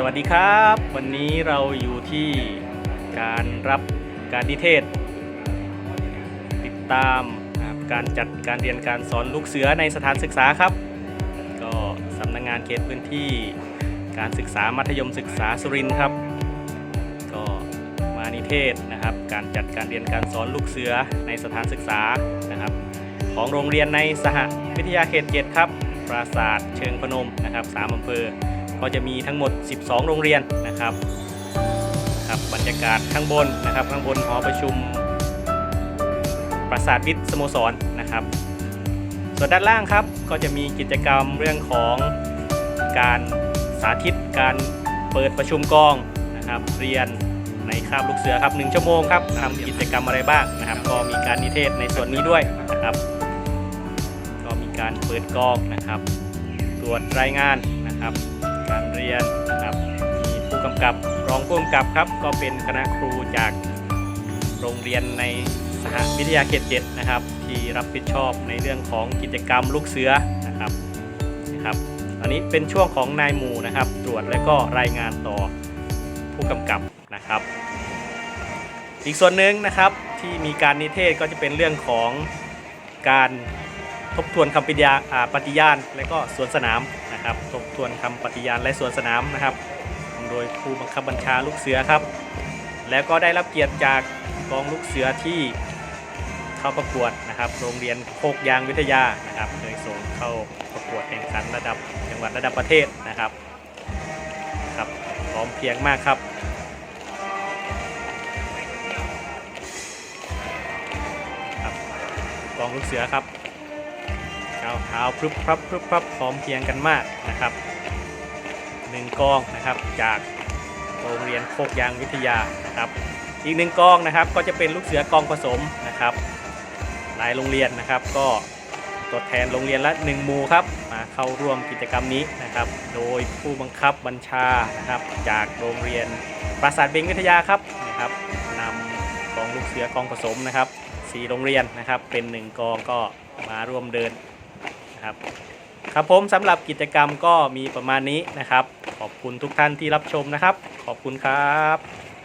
สวัสดีครับ วันนี้เราอยู่ที่การรับการนิเทศ ติดตามการจัดการเรียนการสอนลูกเสือในสถานศึกษาครับ ก็สำนักงงานเขตพื้นที่การศึกษามัธยมศึกษาสุรินทร์ครับ ก็มานิเทศนะครับ การจัดการเรียนการสอนลูกเสือในสถานศึกษานะครับ ของโรงเรียนในสหวิทยาเขตเจ็ดครับปราสาทเชิงพนมนะครับสามอำเภอ ก็จะมีทั้งหมด 12 โรงเรียนนะครับครับบรรยากาศข้างบนนะครับ ข้างบนหอประชุมปราสาทวิทย์สโมสรนะครับ ส่วนด้านล่างครับก็จะมีกิจกรรมเรื่องของการสาธิตการเปิดประชุมกองนะครับเรียนในคาบลูกเสือครับ1ชั่วโมงครับทำกิจกรรมอะไรบ้างนะครับ ก็มีการนิเทศในส่วนนี้ด้วยนะครับ ก็มีการเปิดกองนะครับ ตรวจรายงานนะครับ เรียนนะครับมีผู้กำกับรองผู้กำกับครับ ก็เป็นคณะครูจากโรงเรียนในสหวิทยาเขตเจ็ดนะครับ ที่รับผิดชอบในเรื่องของกิจกรรมลูกเสือนะครับนะครับ อันนี้เป็นช่วงของนายหมู่นะครับ ตรวจและก็รายงานต่อผู้กำกับนะครับ อีกส่วนหนึ่งนะครับที่มีการนิเทศก็จะเป็นเรื่องของการ ทบทวนคำปฏิญาปฏิญาณ และก็สวนสนามนะครับ ทบทวนคำปฏิญาณและสวนสนามนะครับทำโดยผู้บังคับบัญชาลูกเสือครับ แล้วก็ได้รับเกียรติจากกองลูกเสือที่เข้าประกวดนะครับ โรงเรียนโคกยางวิทยานะครับเคยส่งเข้าประกวดแข่งขันระดับจังหวัดระดับประเทศนะครับครับพร้อมเพียงมากครับครับกองลูกเสือครับาวเท้าพรึบพรับพรึบพรับพร้อมเพียงกันมากนะครับหนึ่งกองนะครับจากโรงเรียนโคกยางวิทยานะครับอีกหนึ่งกองนะครับก็จะเป็นลูกเสือกองผสมนะครับหลายโรงเรียนนะครับ ก็ตัวแทนโรงเรียนละ1หมู่ครับมาเข้าร่วมกิจกรรมนี้นะครับ โดยผู้บังคับบัญชานะครับ จากโรงเรียนปราสาทเบงวิทยาครับนะครับนำกองลูกเสือกองผสมนะครับสี่โรงเรียนนะครับ เป็นหนึ่งกองก็มาร่วมเดิน นะครับ ครับผมสำหรับกิจกรรมก็มีประมาณนี้นะครับ ขอบคุณทุกท่านที่รับชมนะครับ ขอบคุณครับ